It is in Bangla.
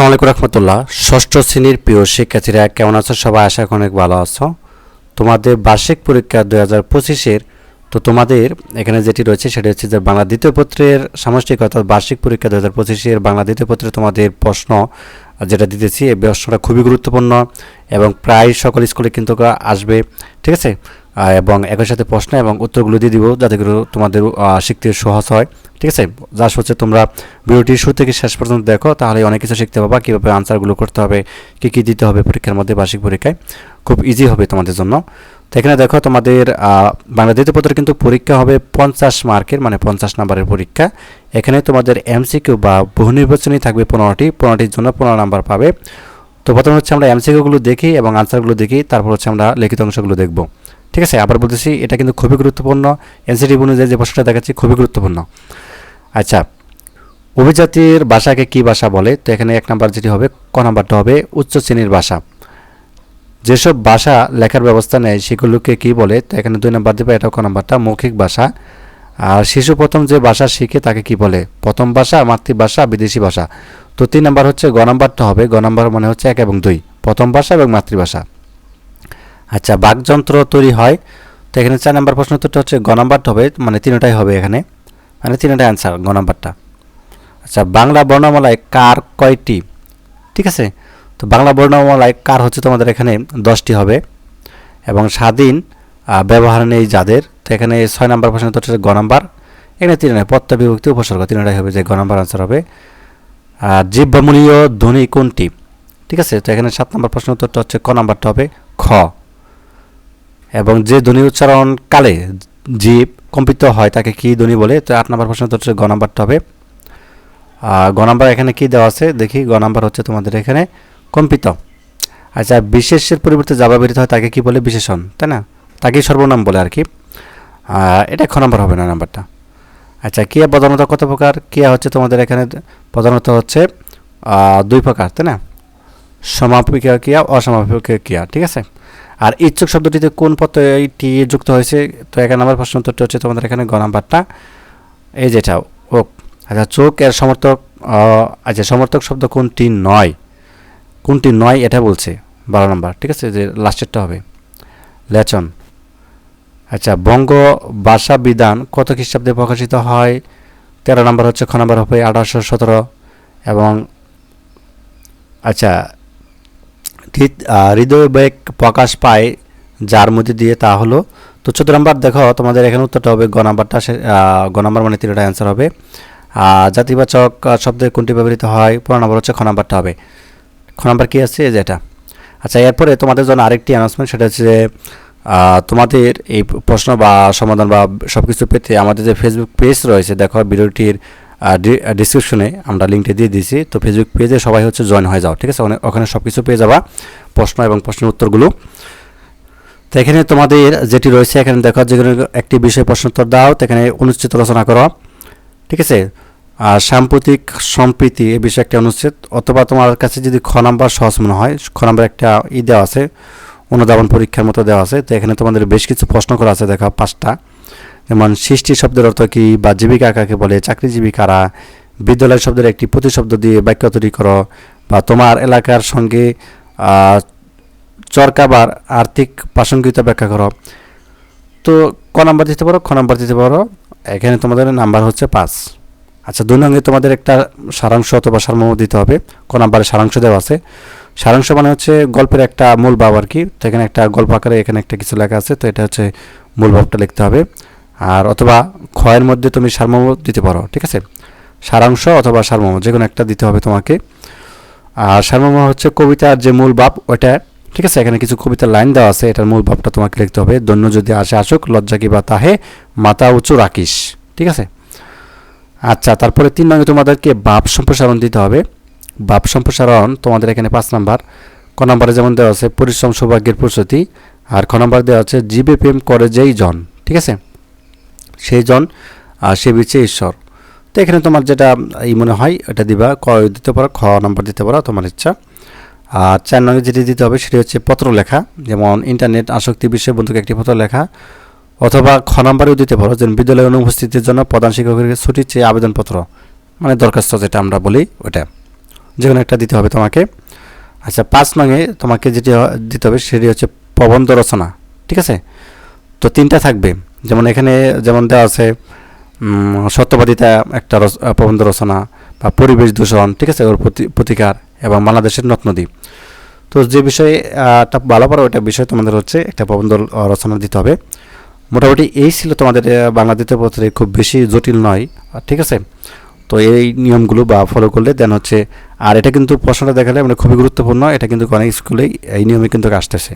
আসসালামু আলাইকুম রহমতুল্লাহ। ষষ্ঠ শ্রেণির প্রিয় শিক্ষার্থীরা, কেমন আছো? সবাই আশা করি অনেক ভালো আছো। তোমাদের বার্ষিক পরীক্ষা দুই হাজার পঁচিশের তো তোমাদের এখানে যেটি রয়েছে সেটি হচ্ছে যে বাংলা দ্বিতীয় পত্রের সামষ্টিক অর্থাৎ বার্ষিক পরীক্ষা দু হাজার পঁচিশের বাংলা দ্বিতীয় পত্রে তোমাদের প্রশ্ন যেটা দিতেছি, এই প্রশ্নটা খুবই গুরুত্বপূর্ণ এবং প্রায় সকল স্কুলে কিন্তু আসবে, ঠিক আছে? এবং একই সাথে প্রশ্ন এবং উত্তরগুলো দিয়ে দিব যাতে করে তোমাদের শিখতে সহজ হয়। ঠিক আছে? যা হচ্ছে তোমরা ভিডিওটি শুরু থেকে শেষ পর্যন্ত দেখো, তাহলে অনেক কিছু শিখতে পারবা, কীভাবে আনসারগুলো করতে হবে, কী কী দিতে হবে পরীক্ষার মধ্যে বার্ষিক পরীক্ষায়। খুব ইজি হবে তোমাদের জন্য। তো এখানে দেখো তোমাদের বাংলা দ্বিতীয় পত্রে কিন্তু পরীক্ষা হবে পঞ্চাশ মার্কের মানে পঞ্চাশ নাম্বারের পরীক্ষা। এখানে তোমাদের এমসিকিউ বা বহু নির্বাচনী থাকবে পনেরোটি, পনেরোটির জন্য পনেরো নাম্বার পাবে। তো প্রথমে হচ্ছে আমরা এমসিকিউগুলো দেখি এবং আনসারগুলো দেখি, তারপর হচ্ছে আমরা লিখিত অংশগুলো দেখব। ঠিক আছে, আবার বলতেছি, এটা কিন্তু খুবই গুরুত্বপূর্ণ। এনসিটি অনুযায়ী যে প্রশ্নটা দেখাচ্ছি, খুবই গুরুত্বপূর্ণ। আচ্ছা অভিজাতির ভাষাকে কি ভাষা বলে? তো এখানে এক নাম্বার যেটি হবে, ক নাম্বারটা হবে, উচ্চ শ্রেণির ভাষা। যেসব ভাষা লেখার ব্যবস্থা নেয়, সেগুলোকে কি বলে? তো এখানে দুই নাম্বার দেবে এটা ক নাম্বারটা, মৌখিক ভাষা। আর শিশু প্রথম যে ভাষা শিখে তাকে কি বলে? প্রথম ভাষা, মাতৃভাষা, বিদেশি ভাষা। তো তিন নাম্বার হচ্ছে গ নাম্বারটা হবে, গ নাম্বার মানে হচ্ছে এক এবং দুই। প্রথম ভাষা এবং মাতৃভাষা। আচ্ছা বাকযন্ত্র তৈরি হয়। তো এখানে চার নাম্বার প্রশ্ন উত্তরটা হচ্ছে গ নাম্বারটা হবে মানে তিনটাই হবে এখানে। মানে তিনটাই অ্যান্সার গ নাম্বারটা। আচ্ছা বাংলা বর্ণমালায় কার কয়টি? ঠিক আছে? তো বাংলা বর্ণমালায় কার হচ্ছে তোমাদের এখানে দশটি হবে। এবং স্বাধীন ব্যবহার নেই যাদের। তো এখানে ছয় নাম্বার প্রশ্ন উত্তর হচ্ছে গ নাম্বার। এখানে তিন নয় পত্তা বিভক্তি উপসর্গ, তিনটাই হবে যে গ নাম্বার আনসার হবে। আর জীবমূলীয় ধ্বনি কোনটি? ঠিক আছে? তো এখানে সাত নম্বর প্রশ্ন উত্তরটা হচ্ছে ক নাম্বারটা হবে, খ। এবং যে ধ্বনি উচ্চারণ কালে জীব কম্পিত হয় তাকে কি ধ্বনি বলে? তো আট নম্বর প্রশ্ন হচ্ছে গ নাম্বারটা হবে। গ নাম্বার এখানে কি দেওয়া আছে? দেখি, গ নাম্বার হচ্ছে তোমাদের এখানে কম্পিত। আচ্ছা বিশেষের পরিবর্তে যাবা বেরিত হয় তাকে কি বলে? বিশেষণ, তাই না? তাকেই সর্বনাম বলে আর কি। এটা খ নাম্বার হবে না নাম্বারটা। আচ্ছা কিয়া প্রধানত কত প্রকার? কিয়া হচ্ছে তোমাদের এখানে প্রধানত হচ্ছে দুই প্রকার, তাই না? সমাপিকা ক্রিয়া অসমাপিকা ক্রিয়া ঠিক আছে? আর ইচ্ছুক শব্দটিতে কোন প্রত্যয়টি যুক্ত হয়েছে, তো এক নম্বর প্রশ্ন উত্তরটি হচ্ছে তোমাদের এখানে গ নাম্বারটা। এই যেটা ও আচ্ছা চোখ এর সমর্থক আচ্ছা সমর্থক শব্দ কোনটি নয়? কোনটি নয় এটা বলছে, বারো নম্বর, ঠিক আছে? যে লাস্টেরটা হবে। লেচন। আচ্ছা বঙ্গ ভাষা বিধান কত খ্রিস্টাব্দে প্রকাশিত হয়? তেরো নম্বর হচ্ছে খ নম্বর হবে আঠারোশো সতেরো এবং আচ্ছা হৃদয় বেগ প্রকাশ পায় যার মধ্যে দিয়ে তা হলো। তো চোদ্দ নম্বর দেখো, তোমাদের এখানে উত্তরটা হবে, গ নাম্বারটা গ নাম্বার মানে তিনটা অ্যান্সার হবে। জাতিবাচক শব্দে কোনটি ব্যবহৃত হয়? পনেরো নম্বর হচ্ছে খ নাম্বারটা হবে। খ নাম্বার কি আছে? এই যে এটা। আচ্ছা এরপরে তোমাদের জন্য আরেকটি অ্যানাউন্সমেন্ট সেটা হচ্ছে যে তোমাদের এই প্রশ্ন বা সমাধান বা সব কিছু পেতে আমাদের যে ফেসবুক পেজ রয়েছে, দেখো, ভিডিওটির ডিসক্রিপশনে আমরা লিঙ্কটা দিয়ে দিয়েছি। তো ফেসবুক পেজে সবাই হচ্ছে জয়েন হয়ে যাও, ঠিক আছে? ওখানে- সব কিছু পেয়ে যাবা, প্রশ্ন এবং প্রশ্নের উত্তরগুলো। তো এখানে তোমাদের যেটি রয়েছে, এখানে দেখো যে একটি বিষয়ে প্রশ্ন উত্তর দাও, তো এখানে অনুচ্ছেদ রচনা করো, ঠিক আছে? আর সাম্প্রতিক সম্প্রীতি এ বিষয়ে একটা অনুচ্ছেদ, অথবা তোমার কাছে যদি খ নাম্বার সহজ মনে হয়, খ নাম্বার একটা ই দেওয়া আছে, অনুধাবন পরীক্ষার মতো দেওয়া আছে, তো এখানে তোমাদের বেশ কিছু প্রশ্ন করা আছে, দেখো পাঁচটা। যেমন সৃষ্টি শব্দের অর্থ কি? বা জীবিকা কাকে বলে? চাকরিজীবী কারা? বিদ্যালয় শব্দের একটি প্রতিশব্দ দিয়ে বাক্য তৈরি করো। বা তোমার এলাকার সঙ্গে চরকাবার আর্থিক প্রাসঙ্গিকতা ব্যাখ্যা করো। তো ক নাম্বার দিতে পারো? খ নাম্বার দিতে পারো? এখানে তোমাদের নাম্বার হচ্ছে পাঁচ। আচ্ছা দুই নঙ্গে তোমাদের একটা সারাংশ অথবা সারমর্ম দিতে হবে। ক নাম্বারে সারাংশ দেওয়া আছে। সারাংশ মানে হচ্ছে গল্পের একটা মূল ভাব আর কি। তো এখানে একটা গল্প আকারে এখানে একটা কিছু লেখা আছে। তো এটা হচ্ছে মূল ভাবটা লিখতে হবে। আর অথবা ক্ষয়ের মধ্যে তুমি সারমর্ম দিতে পারো, ঠিক আছে? সারাংশ অথবা সারমর্ম যে কোনো একটা দিতে হবে তোমাকে। আর সারমর্ম হচ্ছে কবিতার যে মূল ভাব ওটা ঠিক আছে? এখানে কিছু কবিতার লাইন দেওয়া আছে, এটার মূল ভাবটা তোমাকে লিখতে হবে। দৈন্য যদি আসে আসুক, লজ্জা কি বা তাহে মাথা উঁচু রাখিস, ঠিক আছে? আচ্ছা তারপরে তিন নম্বরে তোমাদেরকে ভাব সম্প্রসারণ দিতে হবে। ভাব সম্প্রসারণ তোমাদের এখানে পাঁচ নাম্বার। ক নম্বরে যেমন দেওয়া আছে, পরিশ্রম, সৌভাগ্যের প্রস্তুতি। আর খ নম্বর দেওয়া আছে, জীবে প্রেম করে যেই জন, ঠিক আছে? সেই জন, আর সে বিচ্ছে ঈশ্বর। তো এখানে তোমার যেটা এই মনে হয়, এটা দিবা, ক দিতে পারো, খ নম্বর দিতে পারো, তোমার ইচ্ছা। আর চার নম্বরে যেটি দিতে হবে, সেটি হচ্ছে পত্র লেখা যেমন ইন্টারনেট আসক্তি বিষয়ে বন্ধুকে একটি পত্র লেখা অথবা খ নম্বরেও দিতে পারো, যেমন বিদ্যালয়ে অনুপস্থিতির জন্য প্রধান শিক্ষকের ছুটির চেয়ে আবেদনপত্র। মানে দরখাস্ত যেটা আমরা বলি ওটা যে কোনো একটা দিতে হবে তোমাকে। আচ্ছা পাঁচ নঙে তোমাকে যেটি দিতে হবে, সেটি হচ্ছে প্রবন্ধ রচনা। ঠিক আছে? তো তিনটা থাকবে। যেমন এখানে যেমন দেওয়া আছে সত্যবাদিতা একটা প্রবন্ধ রচনা বা পরিবেশ দূষণ, ঠিক আছে, ওর প্রতি, প্রতিকার এবং বাংলাদেশের নদ তো যে বিষয়ে একটা ভালো পারো ওইটা বিষয়ে তোমাদের হচ্ছে একটা প্রবন্ধ রচনা দিতে হবে। মোটামুটি এই ছিল তোমাদের বাংলা দ্বিতীয় পত্রে খুব বেশি জটিল নয় ঠিক আছে? তো এই নিয়মগুলো বা ফলো করলে দেন হচ্ছে, আর এটা কিন্তু প্রশ্নটা দেখালে মানে খুবই গুরুত্বপূর্ণ, এটা কিন্তু অনেক স্কুলেই এই নিয়মে কিন্তু আসতেছে।